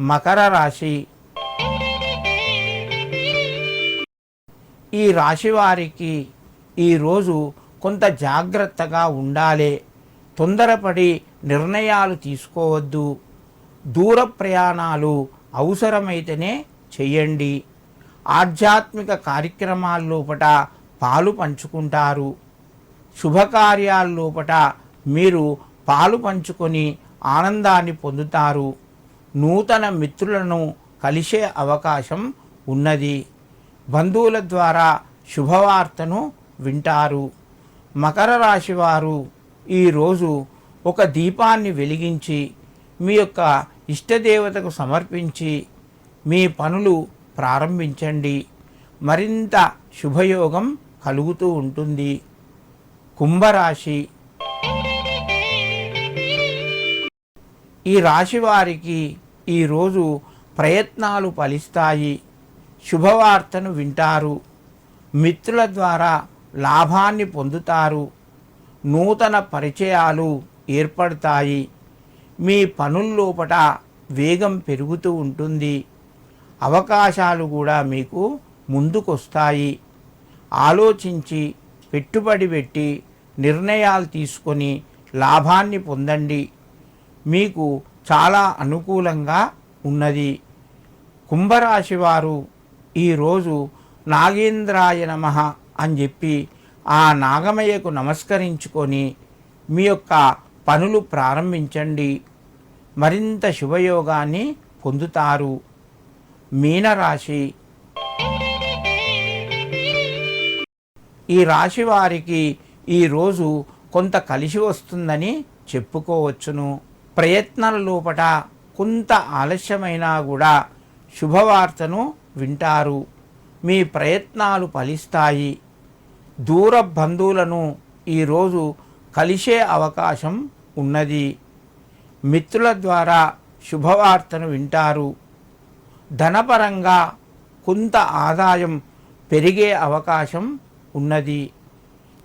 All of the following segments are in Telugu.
మకర రాశి. ఈ రాశి వారికి ఈరోజు కొంత జాగ్రత్తగా ఉండాలి. తొందరపడి నిర్ణయాలు తీసుకోవద్దు. దూర ప్రయాణాలు అవసరమైతేనే చెయ్యండి ఆధ్యాత్మిక కార్యక్రమాల్లోపట పాలు పంచుకుంటారు. శుభకార్యాల్లోపట మీరు పాలు పంచుకొని ఆనందాన్ని పొందుతారు. నూతన మిత్రులను కలిసే అవకాశం ఉన్నది. బంధువుల ద్వారా శుభవార్తను వింటారు. మకర రాశి వారు ఈరోజు ఒక దీపాన్ని వెలిగించి మీ యొక్క ఇష్టదేవతకు సమర్పించి మీ పనులు ప్రారంభించండి. మరింత శుభయోగం కలుగుతూ ఉంటుంది. కుంభరాశి. ఈ రాశి వారికి ఈరోజు ప్రయత్నాలు ఫలిస్తాయి. శుభవార్తను వింటారు. మిత్రుల ద్వారా లాభాన్ని పొందుతారు. నూతన పరిచయాలు ఏర్పడతాయి. మీ పనుల్లోపట వేగం పెరుగుతూ ఉంటుంది. అవకాశాలు కూడా మీకు ముందుకొస్తాయి. ఆలోచించి పెట్టుబడి పెట్టి నిర్ణయాలు తీసుకొని లాభాన్ని పొందండి. మీకు చాలా అనుకూలంగా ఉన్నది. కుంభరాశి వారు ఈరోజు నాగేంద్రాయ నమ అని చెప్పి ఆ నాగమయ్యకు నమస్కరించుకొని మీ యొక్క పనులు ప్రారంభించండి. మరింత శుభయోగాన్ని పొందుతారు. మీనరాశి. ఈ రాశి వారికి ఈరోజు కొంత కలిసి వస్తుందని చెప్పుకోవచ్చును. ప్రయత్నాల లోపట కొంత ఆలస్యమైనా కూడా శుభవార్తను వింటారు. మీ ప్రయత్నాలు ఫలిస్తాయి. దూర బంధువులను ఈరోజు కలిసే అవకాశం ఉన్నది. మిత్రుల ద్వారా శుభవార్తను వింటారు. ధనపరంగా కొంత ఆదాయం పెరిగే అవకాశం ఉన్నది.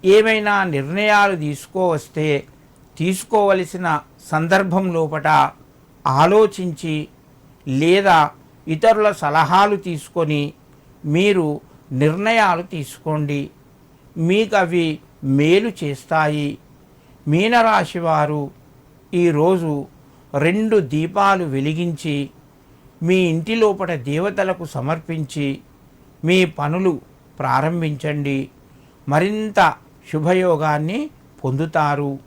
ఏమైనా నిర్ణయాలు తీసుకోవస్తే తీసుకోవలసిన సందర్భం లోపట ఆలోచించి లేదా ఇతరుల సలహాలు తీసుకొని మీరు నిర్ణయాలు తీసుకోండి. మీకు అవి మేలు చేస్తాయి. మీనరాశి వారు ఈరోజు రెండు దీపాలు వెలిగించి మీ ఇంటి లోపల దేవతలకు సమర్పించి మీ పనులు ప్రారంభించండి. మరింత శుభయోగాన్ని పొందుతారు.